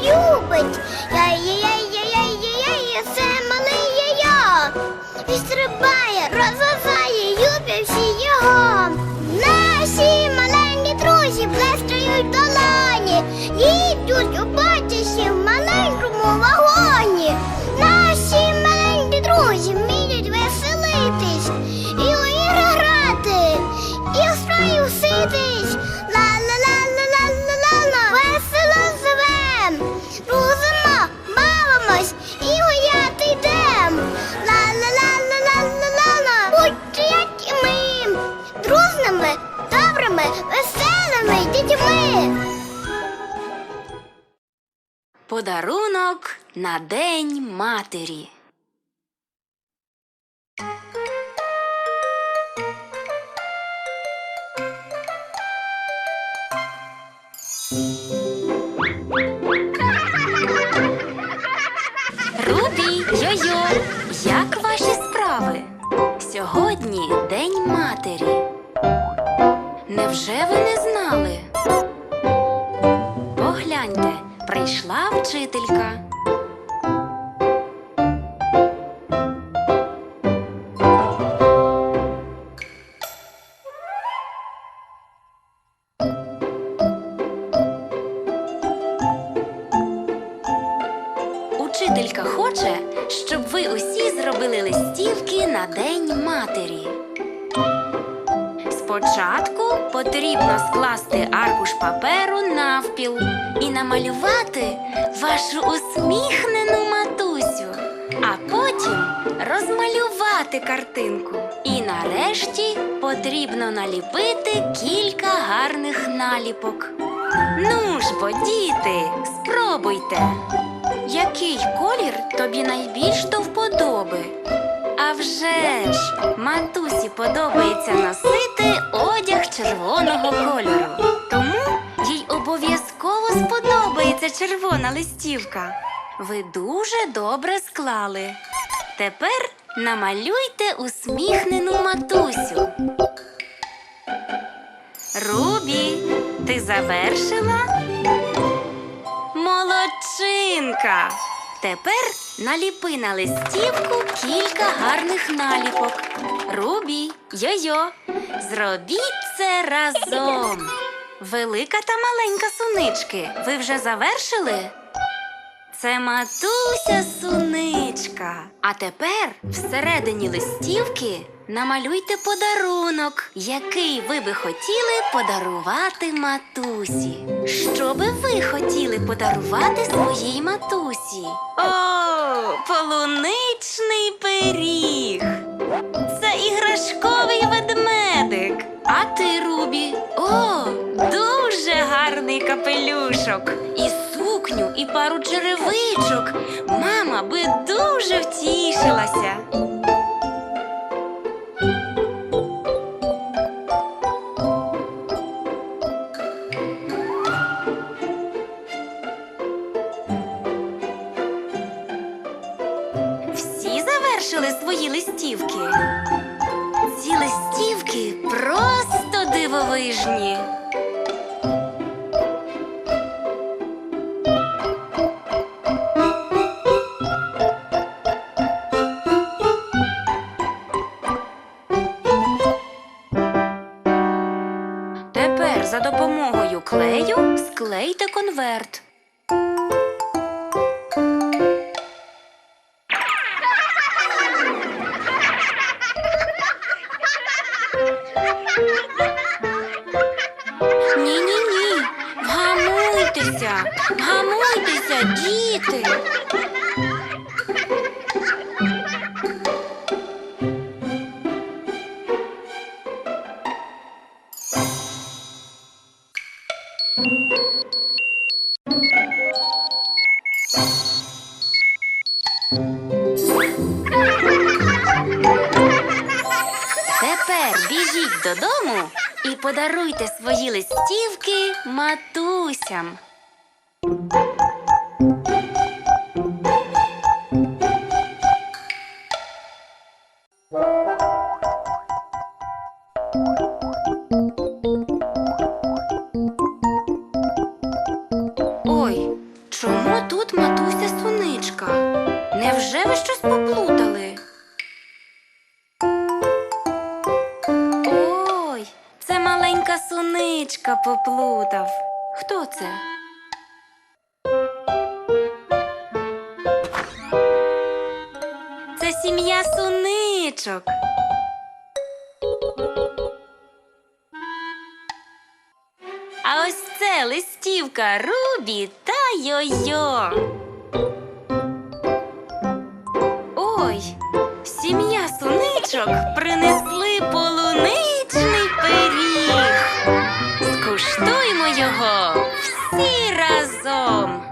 любить. Яй-яй-яй-яй-яй-яй, це малий я. І стрибає, Подарунок на День матері. Рубі, йо-йо, як ваші справи? Сьогодні День матері. Невже ви не знали? Погляньте, прийшла вчителька. Учителька хоче, щоб ви усі зробили листівки на День матері. Спочатку потрібно скласти аркуш паперу навпіл і намалювати вашу усміхнену матусю, а потім розмалювати картинку. І нарешті потрібно наліпити кілька гарних наліпок. Ну ж бо, діти, спробуйте. Який колір тобі найбільш до вподоби? А вже ж, матусі подобається носити одяг червоного кольору. Тому їй обов'язково сподобається червона листівка. Ви дуже добре склали. Тепер намалюйте усміхнену матусю. Рубі, ти завершила? Молодчинка! Тепер наліпи на листівку кілька гарних наліпок. Рубі, йо-йо, зробіть це разом. Велика та маленька сунички. Ви вже завершили? Це матуся суничка. А тепер всередині листівки намалюйте подарунок, який ви би хотіли подарувати матусі. Що би ви хотіли подарувати своїй матусі? О, полуничний пиріг. Це іграшковий ведмедик. А ти, Рубі? О, дуже гарний капелюшок. І сукню, і пару черевичок. Мама би дуже втішилася. Всі завершили свої листівки. Ці листівки просто дивовижні. Тепер за допомогою клею склейте конверт. Ні, ні, ні. Гамуйтеся, гамуйтеся, діти. біжіть додому і подаруйте свої листівки матусям. Ой, чому тут матуся суничка? Невже ви щось? Сонечка поплутав. Хто це? Це сім'я соничок. А ось це листівка Рубі та Йо-Йо. Ой, сім'я полуниці. um